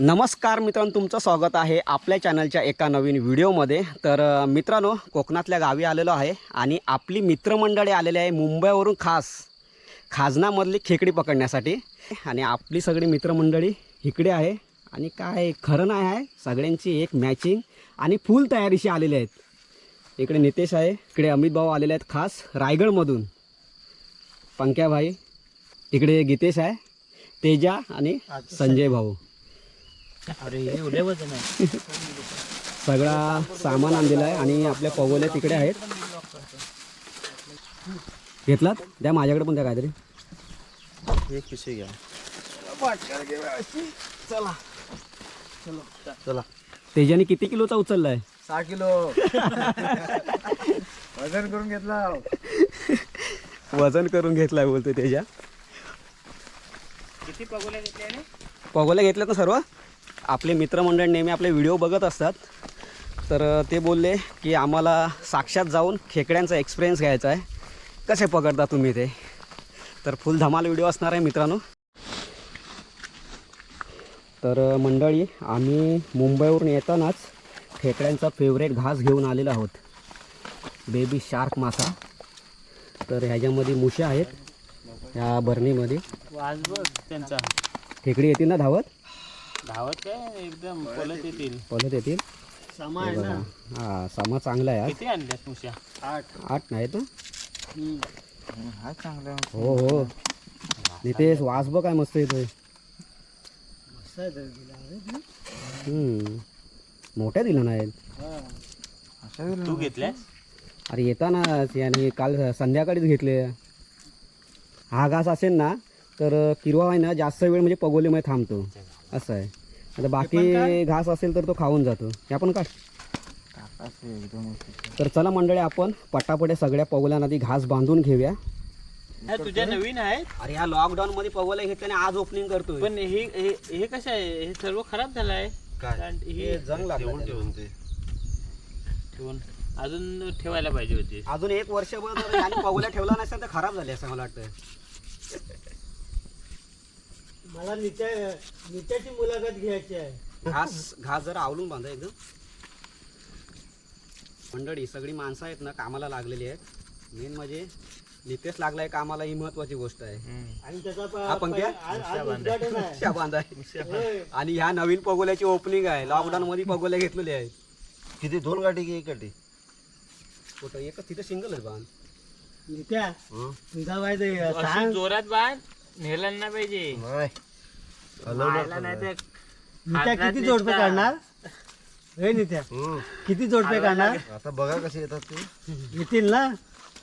नमस्कार मित्रांनो तुमचं स्वागत आहे आपल्या चॅनलच्या एका नवीन व्हिडिओमध्ये. तर मित्रांनो कोकणातल्या गावी आलेलो आहे आणि आपली मित्रमंडळी आलेली आहे मुंबईवरून खास खाजनामधली खेकडी पकडण्यासाठी. आणि आपली सगळी मित्रमंडळी इकडे आहे. आणि काय खरं नाही आहे सगळ्यांची एक मॅचिंग आणि फुल तयारीशी आलेले आहेत. इकडे नितेश आहे इकडे अमित भाऊ आलेले आहेत खास रायगडमधून. पंक्याभाई इकडे गीतेश आहे तेजा आणि संजय भाऊ. अरे हे उद्या वजन आहे. सगळा सामान आणलेला आहे आणि आपल्या पवल्या तिकडे आहेत. घेतलात? द्या माझ्याकडे पण द्या काहीतरी. एक पिशवी घ्या. चला. चला. तेजाने किती किलोचा उचललाय? सहा किलो. वजन करून घेतला. वजन करून घेतलाय बोलतो तेजा. किती पगोल्या घेतल्या पगोल्या घेतल्यात ना सर्व? आपले मित्रमंडळ नेहमी आपले व्हिडिओ बघत असतात. तर ते बोलले की आम्हाला साक्षात जाऊन खेकड्यांचा एक्सपिरियन्स घ्यायचा आहे. कसे पकडता तुम्ही ते? तर फुल धमाल व्हिडिओ असणार आहे मित्रांनो. तर मंडळी आम्ही मुंबईवरून येतानाच खेकड्यांचा फेवरेट घास घेऊन आलेलो आहोत. बेबी शार्क मासा. तर ह्याच्यामध्ये मुशे आहेत. ह्या बघ त्यांचा. खेकडी येतील ना धावत? धावत काय? एकदम पलत येतील. पलत येतील? समा हे बघा. हा सामा चांगला आहे. किती आणल्यात मुश्या आठ. आठ नाही तो हा चांगला. हो हो. नितेश वास बघ काय मस्त येतोय. हम्म. मोठ्या दिला नाही. तू घेतल्यास? अरे येताना याने काल संध्याकाळीच घेतले. हा घास असेल ना तर किरवा आहे ना जास्त वेळ म्हणजे पगोलीमध्ये थांबतो. असं आहे. आता बाकी घास असेल तर तो खाऊन जातो. हे आपण काय? तर चला मंडळी आपण पटापटे सगळ्या पगोल्यांना आधी घास बांधून घेऊया. तुझ्या नवीन आहेत? अरे ह्या लॉकडाऊन मध्ये पगोल्या घेतल्याने आज ओपनिंग करतोय. पण हे हे कसं आहे? हे सर्व खराब झालं आहे हे जंग लागलं त्याला. ठेवून अजून ठेवायला पाहिजे होती. अजून एक वर्षभर पगोल्या ठेवला नसेल तर खराब झाले असं मला वाटतं मला नित्या नित्याची मुलाखत घ्यायची आहे. घास घास जरा आवलून बांधा एकदम. मंडळी सगळी माणसं आहेत ना कामाला लागलेली आहेत. मेन म्हणजे नितेश लागलाय कामाला ही महत्वाची गोष्ट आहे. आणि त्याचा प- हा पंक्या? आज- आज उद्घाटन आहे. त्या बांधा. आहे. होय. आणि ह्या नवीन पगोल्याची ओपनिंग आहे. लॉकडाऊन मध्ये पगोल्या घेतलेली आहेत. किती? दोन गाठी की एक गाठी? कुठं? एकच तिथं सिंगल आहे बांध नित्या तुझा सांग. जोरात बांध नेला ना पाहिजे. नाही. खायला नाही तर नित्या हातात किती जोडपे. काढणार? हे नित्या हम्म. किती जोडपे काढणार? आता बघा कसे येतात ते. येतील ना?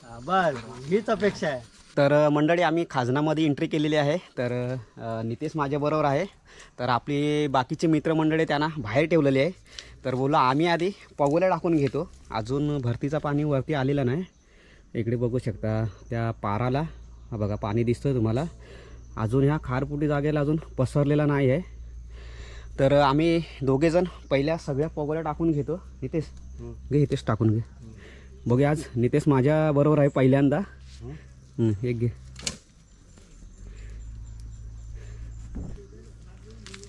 हा, बस हीच अपेक्षा आहे. तर अ, मंडळी आम्ही खाजनामध्ये एंट्री केलेली आहे. तर अ, नितेश माझ्याबरोबर आहे. तर आपली बाकीचे मित्रमंडळी त्यांना बाहेर ठेवलेले आहे. तर बोला आम्ही आधी पगोल्या टाकून घेतो. अजून भरतीचा पाणी वरती आलेलं नाही. इकडे बघू शकता त्या पाराला. हा बघा पाणी दिसतं तुम्हाला. अजून ह्या खारपुटी जागेला अजून पसरलेला नाही आहे. तर आम्ही दोघेजण पहिल्या सगळ्या पगोल्या टाकून घेतो. नितेश घे नितेश टाकून घे. बघूया आज नितेश माझ्या बरोबर आहे पहिल्यांदा. एक घे.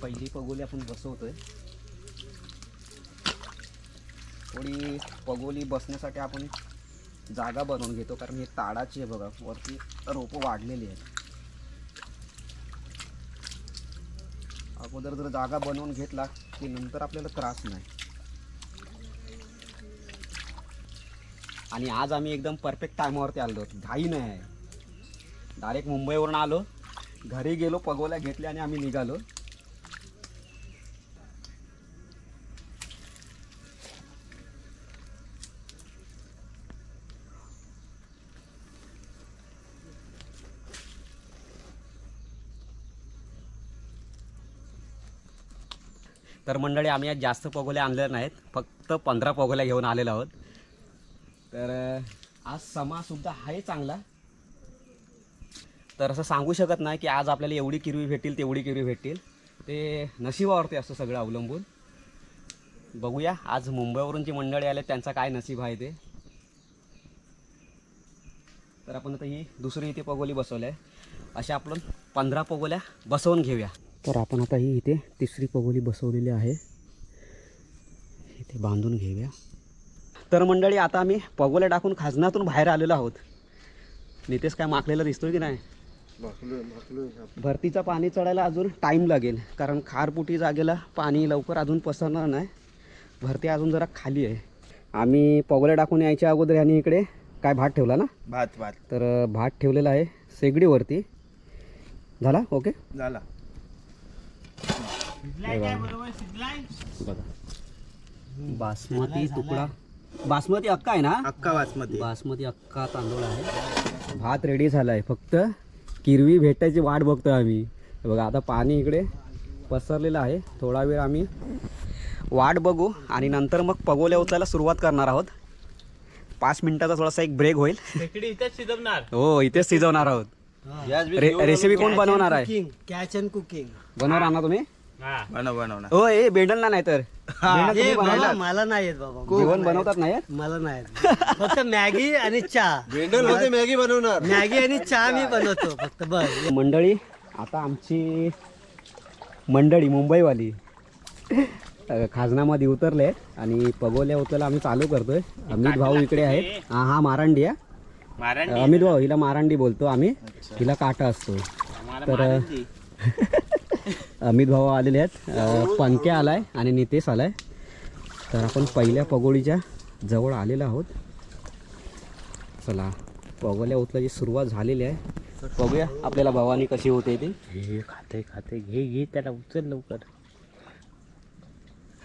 पहिली पगोली आपण बसवतोय. थोडी पगोली बसण्यासाठी आपण जागा बनवून घेतो कारण हे ताडाची आहे बघा वरती रोपं वाढलेली आहेत. अगोदर जर जागा बनवून घेतला की नंतर आपल्याला त्रास नाही. आणि आज आम्ही एकदम परफेक्ट टायमावरती आलो घाई नाही. आहे डायरेक्ट मुंबईवरून आलो. घरी गेलो पगोल्या घेतल्या आणि आम्ही निघालो. तर मंडळी आम्ही आज जास्त पगोल्या आणल्या नाहीत. फक्त पंधरा पगोल्या घेऊन आलेलो आहोत. तर आज समासुद्धा आहे चांगला. तर असं सांगू शकत नाही की आज आपल्याला एवढी किरवी भेटतील तेवढी किरवी भेटतील. ते नशिबावरती असतं सगळं अवलंबून. बघूया आज मुंबईवरून जी मंडळी आले त्यांचा काय नशीब आहे ते. तर आपण आता ही दुसरी इथे पगोली बसवली आहे. अशा आपण पंधरा पगोल्या बसवून घेऊया. तर आपण आता ही इथे तिसरी पगोली बसवलेली आहे. इथे बांधून घेऊया. तर मंडळी आता आम्ही पगोल्या टाकून खाजनातून बाहेर आलेलो आहोत. नितेश काय माकलेला दिसतोय की नाही? भरतीचं पाणी चढायला अजून टाईम लागेल. कारण खारपुटी जागेला पाणी लवकर अजून पसरणार नाही. भरती अजून जरा खाली आहे. आम्ही पगोल्या टाकून यायच्या अगोदर यांनी इकडे काय भात ठेवला ना? भात भात. तर भात ठेवलेला आहे. शेगडीवरती. झाला? ओके? झाला शिजलाय काय बरोबर शिजलाय बघा बासमती तुकडा. बासमती अक्का आहे ना? अक्का बासमती. बासमती अक्का तांदूळ आहे. भात रेडी झाला आहे फक्त किरवी भेटायची वाट बघतोय आम्ही. हे बघा आता पाणी इकडे पसरलेलं आहे. थोडा वेळ आम्ही वाट बघू आणि नंतर मग पगोल्या उचलायला सुरुवात करणार आहोत. पाच मिनिटाचा थोडासा एक ब्रेक होईल. शिजवणार. हो इथेच शिजवणार आहोत. रेसिपी कोण बनवणार आहे? कॅच अँड कुकिंग बनवणार ना तुम्ही? हा. बनव हो ए बेंडलला नाही तर बेंडल? मला नाही येत बाबा. जेवण बनवतात नाही? मला नाही येत. फक्त मॅगी आणि चहा. भेंडलमध्ये मॅगी बनवणार. मॅगी आणि चहा मी बनवतो फक्त बस. मंडळी आता आमची मंडळी मुंबईवाली. अ, खाजनामध्ये उतरले आणि पगोल्या उतरला आम्ही चालू करतोय. अमित भाऊ इकडे आहेत. हा हा मारांडी आहे. मारांडी? अमित भाऊ हिला मारांडी बोलतो आम्ही. हिला काटा असतो. तर-. अमित भाऊ आलेले आहेत. पंक्या आलाय आणि नितेश आलाय. तर आपण पहिल्या पगोळीच्या जवळ आलेलो आहोत. चला पगोल्या उचलायची सुरुवात झालेली आहे. बघूया आपल्याला भवानी कशी होते ती. हे खाते खाते. घे घे त्याला उचल लवकर.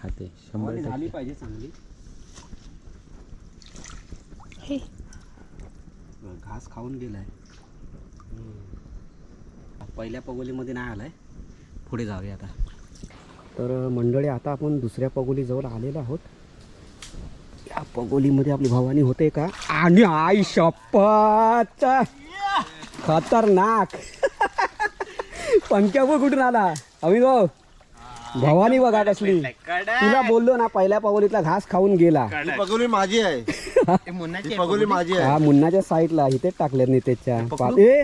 खाते शंभर झाली पाहिजे चांगली. घास खाऊन गेलाय. पहिल्या पगोलीमध्ये नाही आलाय. पुढे जाऊया आता. तर मंडळी आता आपण दुसऱ्या पगोलीजवळ आलेलो आहोत. या पगोलीमध्ये आपली भवानी होते का? आणि आई शपथ! खतरनाक! बघ कुठून आला? अमित भाऊ भवानी बघा कसली तुला बोललो ना पहिल्या पगोलीतला घास खाऊन गेला. पगोली माझी आहे. ही पगोली माझी आहे हा मुन्नाच्या साईडला इथेच टाकल्यात नितेशच्या. ए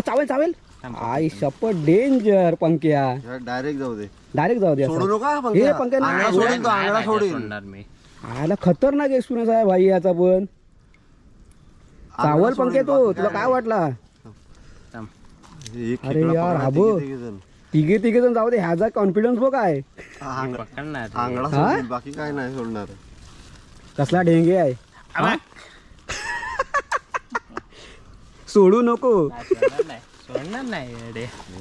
चावेल चावेल. आई शपथ डेंजर पंक्या. डायरेक्ट जाऊ दे. डायरेक्ट जाऊ दे सोडू. नका हे नाही. आंगळा सोडीन तो आंगळा सोडीन. सोडणार मी आयला खतरनाक एक्सपिरियन्स आहे भाई याचा पण. चावल पंखे तो तुला काय काय वाटला? एक अरे खेकडा यार, पकडा, हा बघ. तिघे- तिघेजण. तिघे तिघे जण जाऊ दे ह्याचा कॉन्फिडन्स बघ आहे. आंग- पकडणार आंगळा हा? सोडीन बाकी काय नाही सोडणार. कसला डेंगे आहे. आबा. सोडू नको. सोडणार नाही. नाही.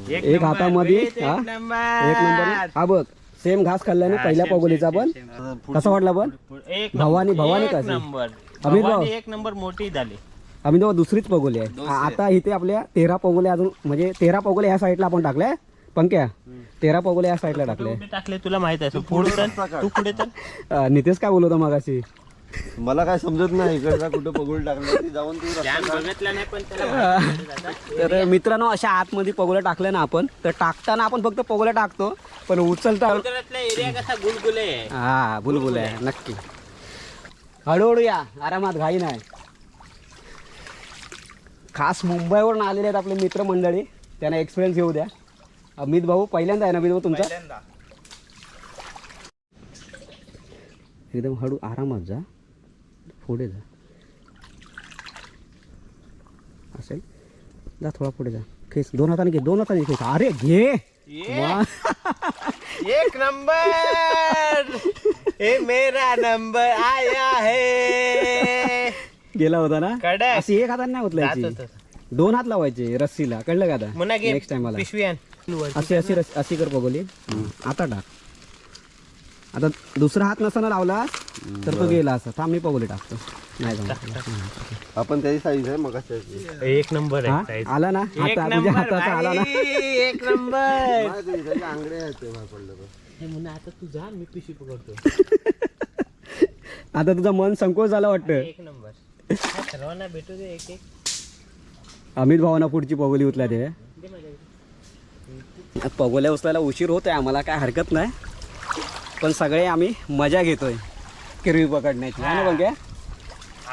एक नंबर, हातामध्ये, एक हा? नंबर. एक नंबर. हा बघ सेम घास खाल्ल्याने हा, पहिल्या पगोलीचा पण. कसा वाटला पण? एक भवानी- नंबर, भवानी एक कशी? नंबर. अमित भाऊ? भवानी एक नंबर मोठी झाली. आम्ही तेव्हा दुसरीच पगोली आहे. आ- आता इथे आपल्या तेरा पगोले अजून म्हणजे तेरा पगोले ह्या साईडला आपण टाकल्या. पंक्या तेरा पगोले या साईडला टाकले कुठे टाकले तुला माहीत आहे. पुढे तू पुढे नितेश काय बोलवतो मगाशी? मला काय समजत नाही इकडचा कुठं पगोली टाकलं ती जाऊन ती रस्ता ध्यान बघितलं नाही पण त्याला तर मित्रांनो अशा आतमध्ये पगोल्या टाकल्या ना आपण तर टाकताना आपण फक्त पगोल्या टाकतो पण उचलता समुद्रातला एरिया कसा गुलगुले आहे. हा बुलबुल आहे नक्की. हळूहळू या आरामात घाई नाही. खास मुंबईवरून आलेले आहेत आपले मित्रमंडळी त्यांना एक्सपिरियन्स घेऊ द्या. अमित भाऊ पहिल्यांदा आहे ना अमित भाऊ तुमचा? एकदम हळू आरामात जा. पुढे जा. असेल जा थोडा पुढे जा. खेच. दोन हाताने घे. दोन हाताने खेच. अरे घे. एक नंबर. हे मेरा नंबर आया है. गेला होता ना? कडक. अशी एक हाताने नाही उचलायची. होतं. दोन हात लावायचे रस्सीला. कळलं का आता? मुन्ना घे. नेक्स्ट टाइम मला. पिशवी आण. अशी अशी रस अशी कर बघोली आता टाक. आता दुसरा हात नसताना लावला तर तो गेला असं. थांब मी पगोली टाकतो. नाही जमत. आपण त्याची साईज आहे मग एक नंबर हा? आहे. आला ना? एक हाता तुझ्या नंबर हाताचा आला ना? एक नंबर. त्याचे आंगडे आहेत ते बाहेर पडलं तर. हे मुन्ना आता तू जा मी पिशवी पकडतो. आता तुझं मन संकोच झाला वाटतं. एक नंबर. हा, सर्वांना भेटू दे एक एक. अमित भावांना पुढची पगोली उचला ते पगोल्या उचलायला उशीर होतोय आम्हाला काय हरकत नाही. पण सगळे आम्ही मजा घेतोय किरवी पकडण्याची. हा ना बघ्या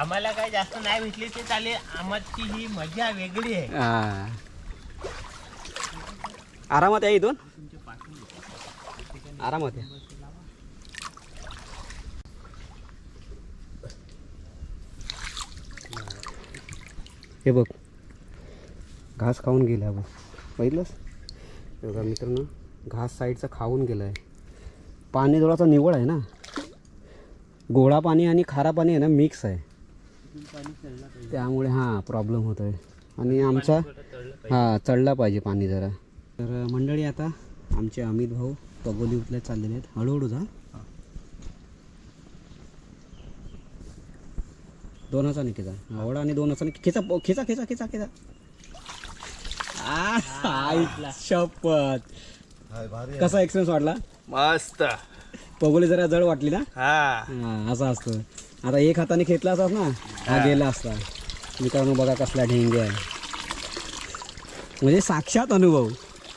आम्हाला काय जास्त नाही भेटली ते चालेल. आमची ही मजा वेगळी आहे. हा. आरामात आहे इथून. आरामात या. हे बघ. घास खाऊन गेला बघ. बघितलंस? बघा मित्रांनो घास साईडचा खाऊन गेला आहे पाणी थोडासा निवळ आहे ना. गोडा पाणी आणि खारा पाणी आहे ना मिक्स आहे. त्यामुळे हां प्रॉब्लेम होतो आहे आणि आमचा हां चढला पाहिजे पाणी जरा. तर मंडळी आता आमचे अमित भाऊ पगोली उतल्या चाललेले आहेत. हळूहळू जा. दोन हजार नाही खिचा आवडा आणि दोन हजार खिचा खिचा खिचा खिचा खिचा. शपथ. कसा एक्सपिरियन्स वाटला मस्त. पगोली जरा जड वाटली ना? हा. हा असं असतं. आता एक हाताने खेचला असाच ना हा गेला असता. मित्रांनो बघा कसला ढेंगे आहे. म्हणजे साक्षात अनुभव.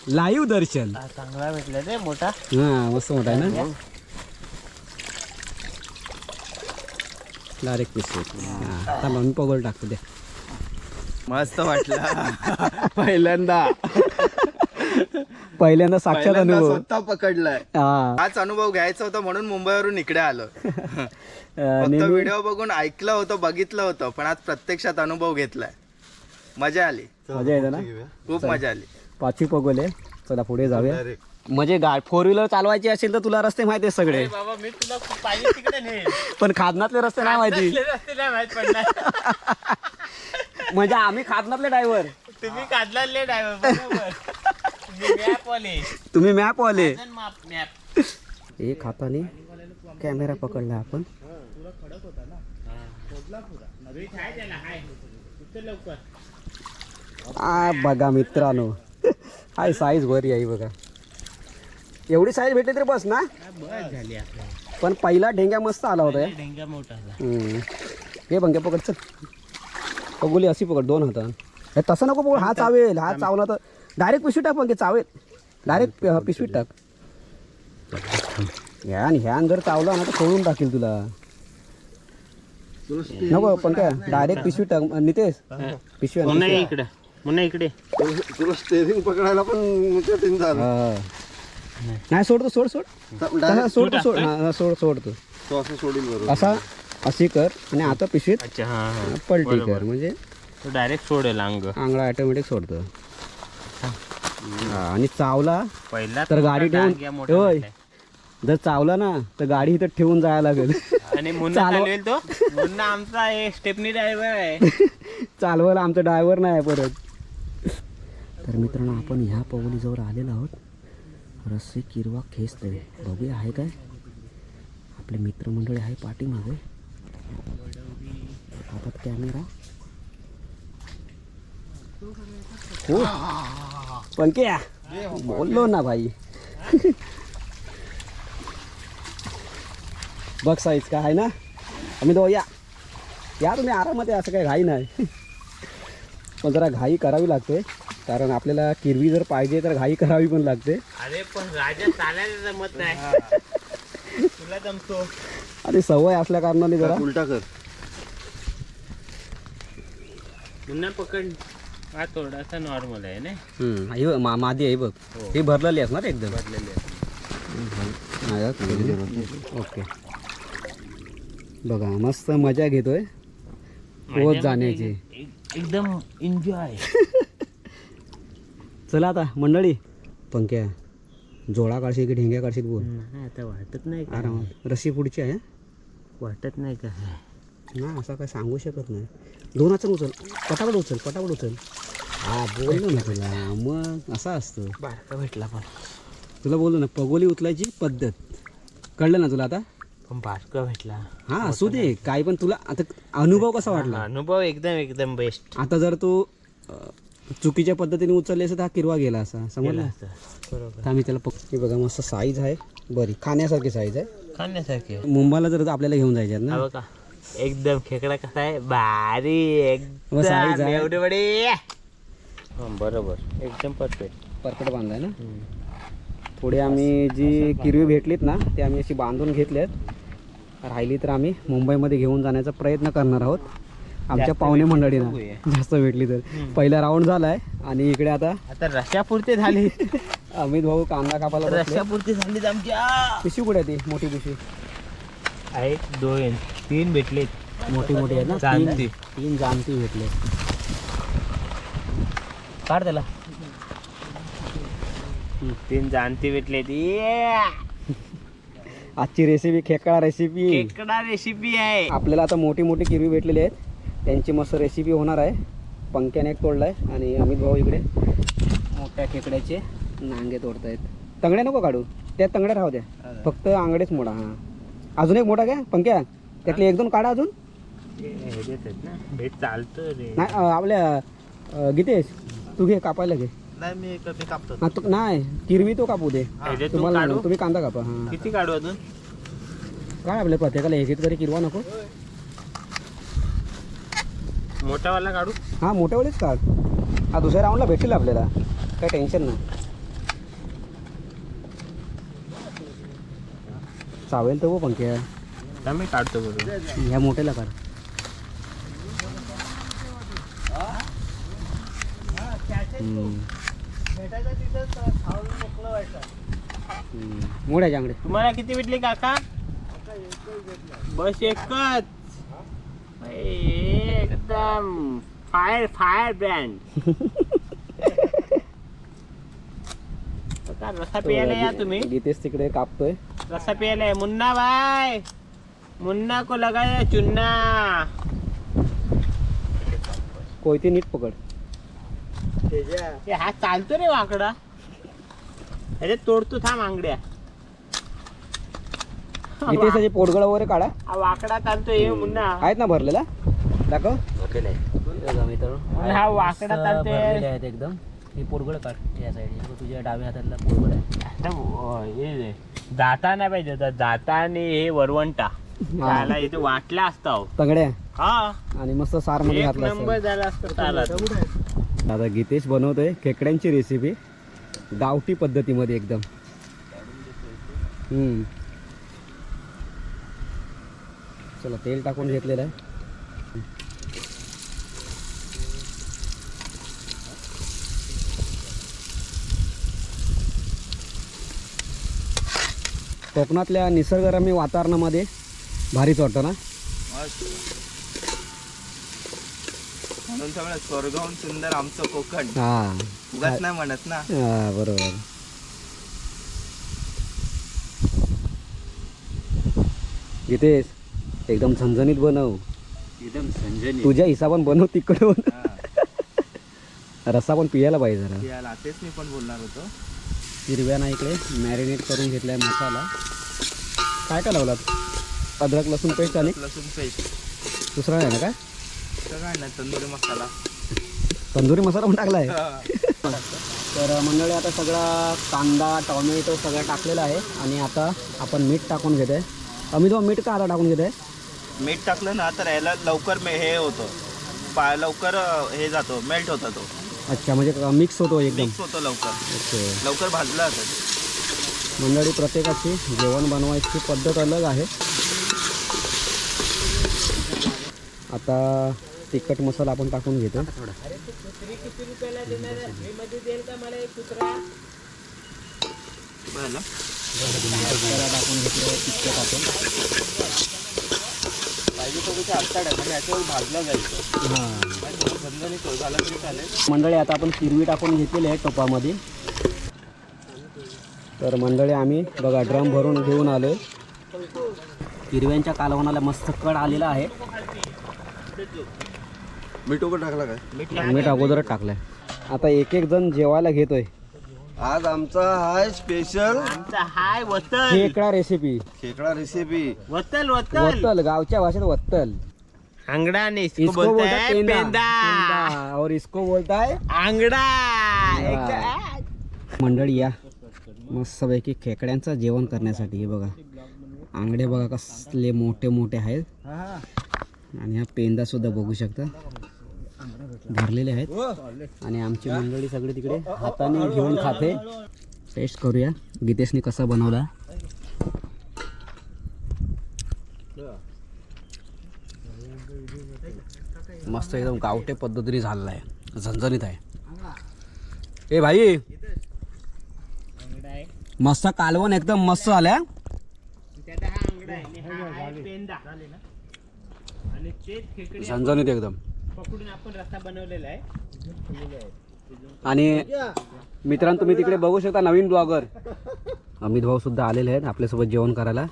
लाईव्ह दर्शन. हा, चांगला भेटला रे मोठा. हा मस्त मोठा आहे ना? डायरेक्ट पीस आता मी पगोल टाकतो द्या. मस्त वाटलं. पहिल्यांदा. पहिल्यांदा साक्षात पहिल्यांदा अनुभव. स्वतः पकडलाय. हा. हाच अनुभव घ्यायचा होता म्हणून मुंबईवरून इकडे आलो. अं, फक्त नेहमी व्हिडिओ बघून ऐकलं होतं बघितलं होतं पण आज प्रत्यक्षात अनुभव घेतलाय. मजा आली. मजा येते ना? खूप मजा आली. पाचवी पगोले चला पुढे जाऊया. म्हणजे गा फोर व्हीलर चालवायची असेल तर तुला रस्ते माहिती आहेत सगळे. बाबा मी तुला खूप पाहिजे तिकडे पण खादनातले रस्ते नाही माहिती. रस्ते नाही माहीत पडणार. म्हणजे आम्ही खादनातले ड्रायव्हर तुम्ही काढला आहे बरोबर. तुम्ही मॅप वाले एक हाताने कॅमेरा पकडला आपण. आ बघा मित्रांनो. हाय साईज बरी आहे बघा. एवढी साईज भेटली तरी बस ना? पण पहिला ढेंग्या मस्त आला होता डेंगा मोठा. हे बंग्या पकड चल. पगोली अशी पकड दोन हातात हे तसं नको पकड हा चावेल हा चावला तर डायरेक्ट पिशवी टाक पंके चावेल. डायरेक्ट पिशवीत टाक. ह्यान ह्यान जर चावला ना तर सोडून टाकील तुला. नको पण काय डायरेक्ट पिशवी टाक नितेश. पिशवी आण, मुन्ना. इकडे मुन्ना इकडे. तुला स्टेरिंग पकडायला पण कठीण झालं. हा. नाही सोड तू सोड सोड तसा सोड तू सोड. हा, हा, सोड सोड तू तो असं सोडील बरोबर असा अशी कर आणि आता पिशवीत अच्छा हा हा. पलटी कर म्हणजे तो डायरेक्ट सोडेल अंग. आंगळा ऑटोमॅटिक सोडतो. हा, आणि चावला. पहिला तर गाडी ठेवून मोठा होय. जर चावला ना तर गाडी इथं ठेवून जायला लागेल. आणि मुन्ना चालव- चालवेल तो? मुन्ना आमचा स्टेपनी ड्रायव्हर आहे. चालवायला आमचा ड्रायव्हर नाही आहे परत. तर मित्रांनो आपण ह्या पवलीजवळ आलेलो आहोत. रस्सी किरवा खेचतोय बघूया आहे काय? आपले मित्रमंडळी आहे पाठीमागे. हातात कॅमेरा. हो. पंक्या बोललो ना भाई बघ साईज का आहे ना आम्ही दो या या तुम्ही आरामात या, असं काही घाई नाही पण जरा घाई करावी लागते कारण आपल्याला किरवी जर पाहिजे तर घाई करावी पण लागते अरे पण राजा चालायला जमत नाही. तुला जमतो. आणि सवय असल्या कारणाने जरा. उलटा कर. मुन्ना पकड. हा थोडासा नॉर्मल आहे ना हम्म, ही बघ, मा मादी आहे बघ. ही. भरलेली असणार एकदम? ओके. बघा मस्त मजा घेतोय. रोज जाण्याची. एक- एकदम एन्जॉय चला आता मंडळी. पंक्या जोळा काढशील की ढेंग्या काढशील बोल. आता वाटत नाही का? आरामात. रशी पुढची आहे वाटत नाही का? ना असं काय सांगू शकत नाही. दोनाचं उचल. पटापट उचल पटापट उचल. हा बोललो ना तुला. मग असं असतं. बारका भेटला पण. तुला बोललो ना पगोली उचलायची पद्धत. कळलं ना तुला आता? पण बारका भेटला. हा असू दे. काय पण तुला आता अनुभव कसा वाटला? अनुभव एकदम एकदम बेस्ट आता जर तू अं, चुकीच्या पद्धतीने उचलले असं तर हा किरवा गेला असा. समजला? बरोबर. तर आम्ही त्याला पक हे बघा मस्त साईज आहे. बरी. खाण्यासारखी साईज आहे. खाण्यासारखे. मुंबईला जर आपल्याला घेऊन जायचे आहेत हा ना बघा एकदम खेकडा कसा आहे? भारी. एकदम. एवढे बडे. हा, बरोबर. एकदम परफेक्ट परकट बांधाय ना थोडी आम्ही जी किरवी भेटलीत ना ते आम्ही अशी बांधून घेतल्यात राहिली तर आम्ही मुंबईमध्ये घेऊन जाण्याचा प्रयत्न करणार आहोत. आमच्या पाहुणे मंडळीना. जास्त भेटली तर. पहिला राऊंड झालाय आणि इकडे आता आता रश्यापुरते झाली. अमित भाऊ कांदा कापायला बसले. रश्यापुरते झाली आमच्या. पिशवी कुठे आहे ती? मोठी पिशवी. आहे दोन तीन भेटलेत. मोठी मोठी आहे ना? जाणती. तीन- तीन जाणती भेटले काढ त्याला. तीन जाणती भेटलेत आजची रेसिपी खेकडा रेसिपी केकडा रेसिपी आहे. आपल्याला आता मोठी मोठी किरवी भेटलेली आहेत. त्यांची मस्त रेसिपी होणार आहे. पंख्याने एक तोडलाय आणि अमित भाऊ इकडे मोठ्या खेकड्याचे नांगे तोडतायत. तंगड्या नको काढू. त्या तंगड्या राहू द्या. फक्त आंगडेच मोडा हां. अजून एक मोठा काय पंख्या त्यातले एक दोन काढा अजून. हे हे चालतं रे. नाही अं, आपल्या अं, गीतेश. तू घे कापायला घे. नाही मी मी कापतो. हा, तू- नाही किरवी तो कापू दे. तुम्हाला काढू? नाही, तुम्ही कांदा कापा हां. किती काढू अजून? काय आपल्या प्रत्येकाला एक एक तरी किरवा नको. मोठावाला काढू? हा मोठ्यावरच काढ. हा दुसऱ्या राऊंडला भेटेल आपल्याला. काही टेन्शन नाही. चावेल तर हो पंख्या. मी काढतो बरोबर. ह्या मोठ्याला काढ हम्म. भेटायचं तिथं खाऊन मोकळं व्हायचं हम्म. मोठ्या जांगडे तुम्हाला किती भेटले काका? बस एकच. एकदम फायर फायर ब्रँड रसा प्यायला या तुम्ही. गीतेश तिकडे कापतोय. रसा प्यायला या. मुन्ना भाई मुन्ना को लगाया चुन्ना. कोयते नीट पकड. ए, हा चालतो रे वाकडा. अरे तोडतो थांब आंगड्या. गीतेशाचे पोटगळ वगैरे काढा. हा वाकडा चालतोय हे मुन्ना आहेत ना भरलेला? दाखव. मुन्ना हा वाकडा चालतोय. आहेत एकदम. हे काढ या साईड तुझ्या डाव्या हातातला पोटगळ आहे. आता, हे जाता नाही पाहिजे होता जाता आणि हे वरवंटा. त्याला इथे वाटला असता हो. तंगड्या. हा. आणि मस्त सारमध्ये एक घातला नंबर. झाला असता दादा गीतेश बनवतोय खेकड्यांची रेसिपी गावठी पद्धतीमध्ये एकदम. हम्म. चला तेल टाकून घेतलेलं आहे. कोकणातल्या निसर्गरम्य वातावरणामध्ये भारीच वाटतं ना? म्हणून सगळं स्वर्गहून सुंदर आमचं कोकण. हा. उगाच नाही म्हणत ना. हा बरोबर. गीतेश एकदम झणझणीत बनव. एकदम संजनी तुझ्या हिसाबान बनव तिकडे रस्सा पण पियाला पाहिजे जरा. याला तेच मी पण बोलणार होतो. हिरव्या ना इकडे मॅरिनेट करून घेतलाय मसाला. काय काय लावलात? अद्रक लसूण पेस्ट आणि? लसूण पेस्ट. दुसरा आहे ना काय? तंदुरी मसाला तंदुरी मसाला पण टाकला आहे तर मंडळी आता सगळा कांदा टॉमॅटो सगळं टाकलेलं आहे आणि आता आपण मीठ टाकून घेत आहे अमित मीठ का आता टाकून घेत आहे मीठ टाकलं ना तर याला लवकर मे हे होतं. पा लवकर हे जातो मेल्ट होता तो. अच्छा म्हणजे मिक्स होतो एकदम. मिक्स होतो लवकर. ओके. लवकर भाजला जातं मंडळी प्रत्येकाची जेवण बनवायची पद्धत अलग आहे. आता तिखट मसाला आपण टाकून घेतो. मसाला टाकून घेतलं तिखट आपण पाहिजे जायचं हां मंडळी आता आपण किरवी टाकून घेतलेली आहे टोपामध्ये. तर मंडळी आम्ही बघा ड्रम भरून घेऊन आलो किरव्यांच्या कालवणाला मस्त कड आलेला आहे. मिठू टाकला काय? मीठ अगोदरच टाकलंय. आता एक एक जण जेवायला घेतोय. आज आमचा हाय स्पेशल आमचा हाय वतल खेकडा रेसिपी खेकडा रेसिपी वतल वतल वत्तल गावच्या भाषेत वत्तल. आंगडा इसको इसको बोलता बोलता है पेंदा. पेंदा. पेंदा. और इसको बोलता है आंगडा. मंडळी या. मस्तपैकी खेकड्यांचं जेवण करण्यासाठी. हे बघा. आंगडे बघा कसले मोठे मोठे आहेत. आणि हा पेंदा सुद्धा बघू शकता. भरलेले आहेत. आणि आमची मंडळी सगळी तिकडे हाताने घेऊन खाते. टेस्ट करूया. गीतेशने कसा बनवला? मस्त एकदम गावटे पद्धतीने झालेला आहे. झणझणीत आहे. ए भाई. मस्त कालवण एकदम मस्त आल्या त्यात हा अंगडा आहे आणि खेकडे झणझणीत एकदम. पकडून आपण रस्ता बनवलेला आहे. आणि मित्रांनो तुम्ही तिकडे बघू शकता नवीन ब्लॉगर. अमित भाऊ सुद्धा आलेले आहेत आपल्यासोबत जेवण करायला.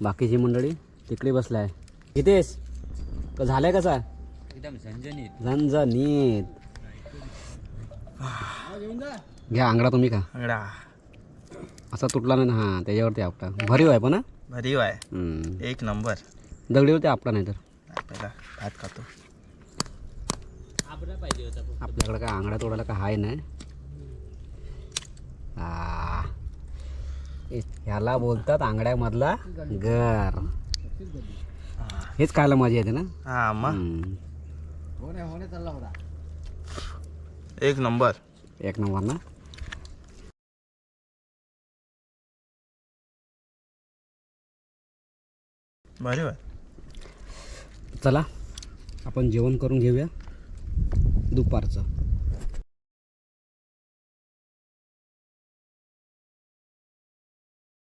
बाकीची मंडळी तिकडे बसलाय आहे हितेश क- झालंय कसा? एकदम झणझणीत. झणझणीत. घ्या आंगडा तुम्ही का अंगडा. असा तुटला नाही ना हां त्याच्यावरती आपटा. भरीव आहे पण? भरीव आहे. एक नंबर. दगडीवरती आपटा नाही तर. पहिला भात खातो. आपल्याकडे काय आंगडा तोडायला काय हाय नाही? ह्याला बोलतात आंगड्यामधला घर. हेच खायला मजा येते ना? हा मग. एक नंबर. एक नंबर ना? आहे चला आपण जेवण करून घेऊया दुपारचं.